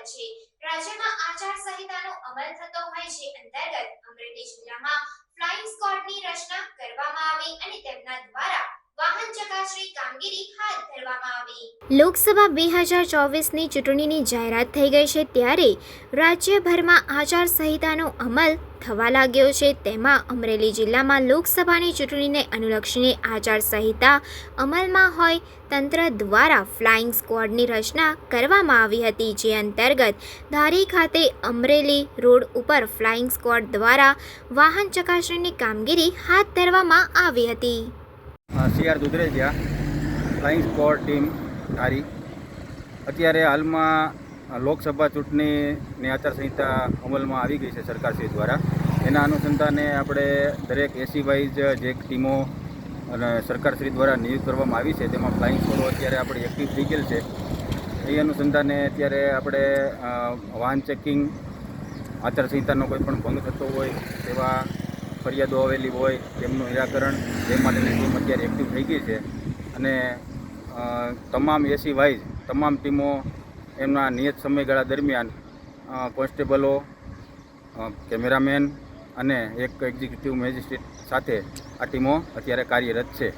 બનેલ છે. રાજ્યમાં આચાર સંહિતાનો અમલ થતો હોય છે. અંતર્ગત અમરેલી જિલ્લામાં ફ્લાઇંગ સ્કવોડની રચના કરવામાં આવી અને તેમના લોકસભા બે હજાર ચોવીસની ચૂંટણીની જાહેરાત થઈ ગઈ છે ત્યારે રાજ્યભરમાં આચારસંહિતાનો અમલ થવા લાગ્યો છે. તેમાં અમરેલી જિલ્લામાં લોકસભાની ચૂંટણીને અનુલક્ષીને આચારસંહિતા અમલમાં હોય તંત્ર દ્વારા ફ્લાઇંગ સ્ક્વોડની રચના કરવામાં આવી હતી, જે અંતર્ગત ધારી ખાતે અમરેલી રોડ ઉપર ફ્લાઇંગ સ્ક્વોડ દ્વારા વાહન ચકાસણીની કામગીરી હાથ ધરવામાં આવી હતી. C R Dudhrejiya flying squad team Dhari. અત્યારે હાલમાં લોકસભા ચૂંટણીની આચારસંહિતા અમલમાં આવી ગઈ છે સરકારશ્રી દ્વારા. એના અનુસંધાને આપણે દરેક એસી વાઇઝ જે ટીમો અને સરકારશ્રી દ્વારા નિયુક્ત કરવામાં આવી છે. તેમાં ફ્લાઇંગ સ્ક્વોડો અત્યારે આપણે એક્ટિવ થઈ ગયેલ છે. એ અનુસંધાને અત્યારે આપણે વાહન ચેકિંગ આચારસંહિતાનો કોઈ પણ ભંગ થતો હોય તેવા ફરિયાદો આવેલી હોય તેમનું નિરાકરણ તે માટેની ટીમ અત્યારે એક્ટિવ થઈ ગઈ છે. અને તમામ એસી વાઇઝ, તમામ ટીમો એમના નિયત સમયગાળા દરમિયાન કોન્સ્ટેબલો કેમેરામેન અને એક એક્ઝિક્યુટિવ મેજિસ્ટ્રેટ સાથે આ ટીમો અત્યારે કાર્યરત છે.